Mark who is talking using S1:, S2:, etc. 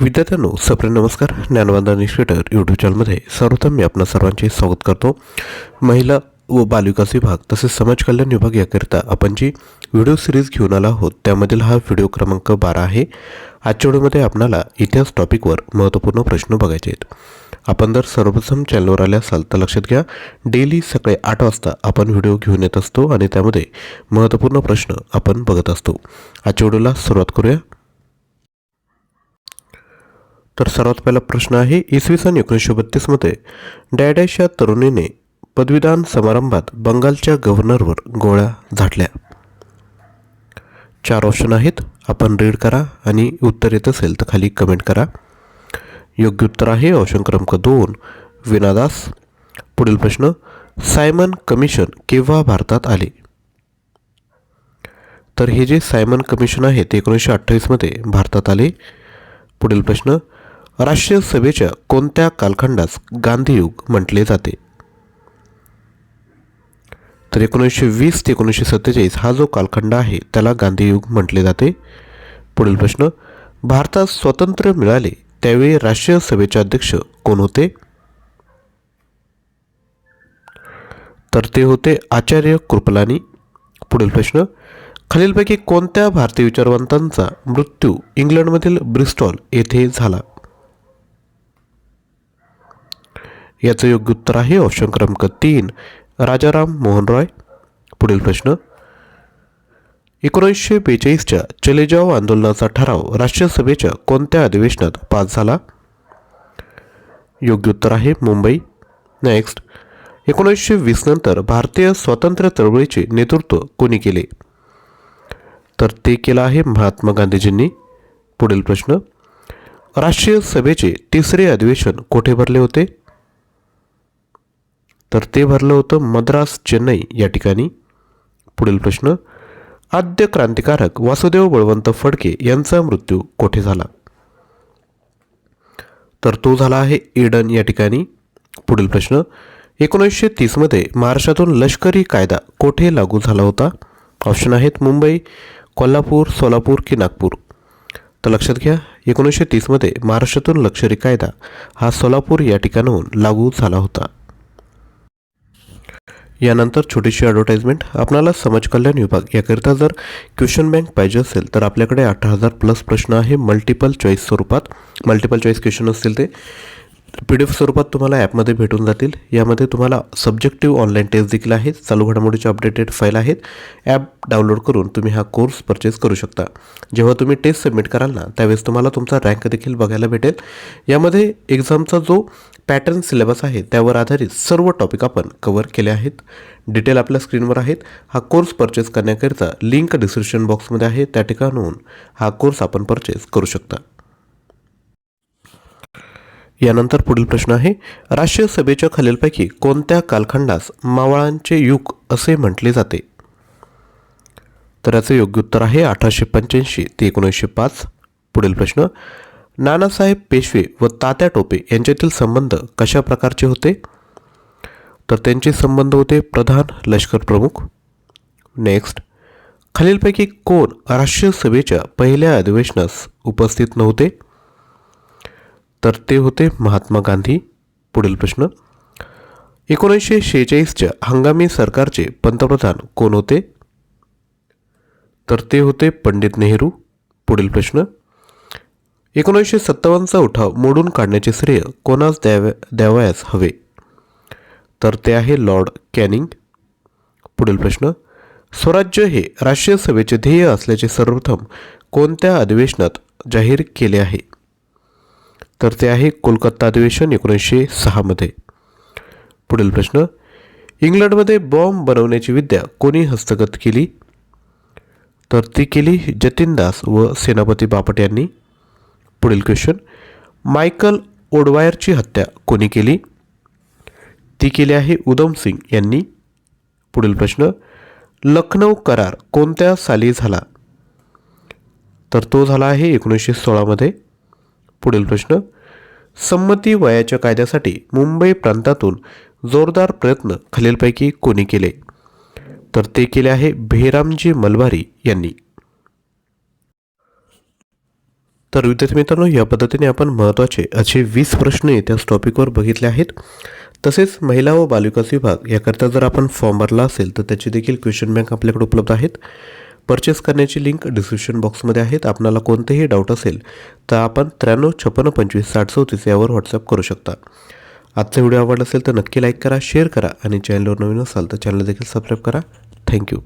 S1: विद्यार्थ्यांनो सप्रे नमस्कार. ज्ञानवंदन इन्स्टिट्यूटर यूट्यूब चॅनलमध्ये सर्वप्रथम मी आपणा सर्वांचे स्वागत करतो. महिला व बालविकास विभाग तसेच समाज कल्याण विभाग याकरिता आपण जी व्हिडिओ सिरीज घेऊन आला आहोत त्यामधील हा व्हिडिओ क्रमांक बारा आहे. आजच्या व्हिडिओमध्ये आपणाला इतिहास टॉपिकवर महत्त्वपूर्ण प्रश्न बघायचे आहेत. आपण जर सर्वप्रथम चॅनलवर आले असाल तर लक्षात घ्या डेली सकाळी आठ वाजता आपण व्हिडिओ घेऊन येत असतो आणि त्यामध्ये महत्त्वपूर्ण प्रश्न आपण बघत असतो. आजच्या व्हिडिओला सुरुवात करूया. तर सर्वात पहिला प्रश्न आहे इसवी सन एकोणीसशे बत्तीसमध्ये डॅडॅश या तरुणीने पदवीदान समारंभात बंगालच्या गव्हर्नरवर गोळ्या झाडल्या. चार ऑप्शन आहेत आपण रीड करा आणि उत्तर येत असेल तर खाली कमेंट करा. योग्य उत्तर आहे ऑप्शन क्रमांक दोन विनादास. पुढील प्रश्न सायमन कमिशन केव्हा भारतात आले? तर हे जे सायमन कमिशन आहे ते एकोणीसशे अठ्ठावीसमध्ये भारतात आले. पुढील प्रश्न राष्ट्रीय सभेच्या कोणत्या कालखंडास गांधीयुग म्हटले जाते? तर एकोणीसशे वीस ते एकोणीसशे सत्तेचाळीस हा जो कालखंड आहे त्याला गांधीयुग म्हटले जाते. पुढील प्रश्न भारतात स्वातंत्र्य मिळाले त्यावेळी राष्ट्रीय सभेचे अध्यक्ष कोण होते? तर ते होते आचार्य कृपलानी. पुढील प्रश्न खालीलपैकी कोणत्या भारतीय विचारवंतांचा मृत्यू इंग्लंडमधील ब्रिस्टॉल येथे झाला? याचं योग्य उत्तर आहे ऑप्शन क्रमांक तीन. राजाराम मोहन रॉय. पुढील प्रश्न. एकोणीसशे बेचाळीसच्या चले जाओ आंदोलनाचा ठराव राष्ट्रीय सभेच्या कोणत्या अधिवेशनात पास झाला? योग्य उत्तर आहे मुंबई. नेक्स्ट एकोणीसशे वीस नंतर भारतीय स्वातंत्र्य चळवळीचे नेतृत्व कोणी केले? तर ते केलं आहे महात्मा गांधीजींनी. पुढील प्रश्न. राष्ट्रीय सभेचे तिसरे अधिवेशन कोठे भरले होते? तर ते भरलं होतं मद्रास चेन्नई या ठिकाणी. पुढील प्रश्न आद्य क्रांतिकारक वासुदेव बळवंत फडके यांचा मृत्यू कोठे झाला? तर तो झाला आहे एडन या ठिकाणी. पुढील प्रश्न एकोणीसशे तीसमध्ये महाराष्ट्रातून लष्करी कायदा कोठे लागू झाला होता? ऑप्शन आहेत मुंबई कोल्हापूर सोलापूर की नागपूर. तर लक्षात घ्या एकोणीसशे तीसमध्ये महाराष्ट्रातून लष्करी कायदा हा सोलापूर या ठिकाणाहून लागू झाला होता. यानंतर छोटीशी ॲडव्हर्टाईजमेंट आपणाला समाज कल्याण विभाग याकरिता जर क्वेश्चन बँक पाहिजे असेल तर आपल्याकडे अठरा हजार प्लस प्रश्न आहे मल्टिपल चॉईस स्वरूपात. मल्टिपल चॉईस क्वेश्चन असतील ते. पी डी एफ स्वरूपात तुम्हाला ॲपमध्ये भेटून जातील. यामध्ये तुम्हाला सब्जेक्टिव्ह ऑनलाईन टेस्ट देखील आहेत. चालू घडामोडीचे अपडेटेड फाईल आहेत. ॲप डाउनलोड करून तुम्ही हा कोर्स परचेस करू शकता. जेव्हा तुम्ही टेस्ट सबमिट कराल ना त्यावेळेस तुम्हाला तुमचा रँक देखील बघायला भेटेल. यामध्ये एक्झामचा जो पॅटर्न सिलेबस आहे त्यावर आधारित सर्व टॉपिक आपण कवर केले आहेत. डिटेल आपल्या स्क्रीनवर आहेत. हा कोर्स परचेस करण्याकरिता लिंक डिस्क्रिप्शन बॉक्समध्ये आहे. त्या ठिकाणून हा कोर्स आपण परचेस करू शकता. यानंतर पुढील प्रश्न आहे राष्ट्रीय सभेच्या खालीलपैकी कोणत्या कालखंडास मावळांचे युग असे म्हटले जाते? तर याचे योग्य उत्तर आहे अठराशे पंच्याऐंशी ते एकोणीसशे पाच. पुढील प्रश्न नानासाहेब पेशवे व तात्या टोपे यांच्यातील संबंध कशा प्रकारचे होते? तर त्यांचे संबंध होते प्रधान लष्कर प्रमुख. नेक्स्ट खालीलपैकी कोण राष्ट्रीय सभेच्या पहिल्या अधिवेशनास उपस्थित नव्हते? तर ते होते महात्मा गांधी. पुढील प्रश्न. एकोणीसशे शेहेचाळीसच्या हंगामी सरकारचे पंतप्रधान कोण होते? तर ते होते पंडित नेहरू. पुढील प्रश्न. एकोणीसशे सत्तावन्नचा उठाव मोडून काढण्याचे श्रेय कोणास द्याव्या द्यावयास हवे? तर ते आहे लॉर्ड कॅनिंग. पुढील प्रश्न. स्वराज्य हे राष्ट्रीय सभेचे ध्येय असल्याचे सर्वप्रथम कोणत्या अधिवेशनात जाहीर केले आहे? तर ते आहे कोलकाता अधिवेशन एकोणीसशे सहामध्ये पुढील प्रश्न इंग्लंडमध्ये बॉम्ब बनवण्याची विद्या कोणी हस्तगत केली? तर ती केली जतीन दास व सेनापती बापट यांनी. पुढील क्वेश्चन मायकल ओडवायरची हत्या कोणी केली? ती केली आहे उधम सिंग यांनी. पुढील प्रश्न लखनौ करार कोणत्या साली झाला? तर तो झाला आहे एकोणीसशे सोळामध्ये पुढील प्रश्न. संमती वयाच्या कायद्यासाठी मुंबई प्रांतातून जोरदार प्रयत्न खालीलपैकी कोणी केले? तर ते केले आहे भेरामजी मलबारी यांनी. तर विद्यार्थी मित्रांनो या पद्धतीने आपण महत्त्वाचे असे वीस प्रश्न त्याच टॉपिकवर बघितले आहेत. तसेच महिला व बालविकास विभाग याकरता जर आपण फॉर्म भरला असेल तर त्याची देखील क्वेश्चन बँक आपल्याकडे उपलब्ध आहेत. परचेस करण्याची लिंक डिस्क्रिप्शन बॉक्समध्ये आहेत. आपणाला कोणतेही डाऊट असेल तर आपण त्र्याण्णव छप्पन्न पंचवीस साठ चौतीस यावर व्हॉट्सअप करू शकता. आजचा व्हिडिओ आवडला असेल तर नक्की लाईक करा शेअर करा आणि चॅनलवर नवीन असाल तर चॅनल देखील सबस्क्राईब करा. थँक्यू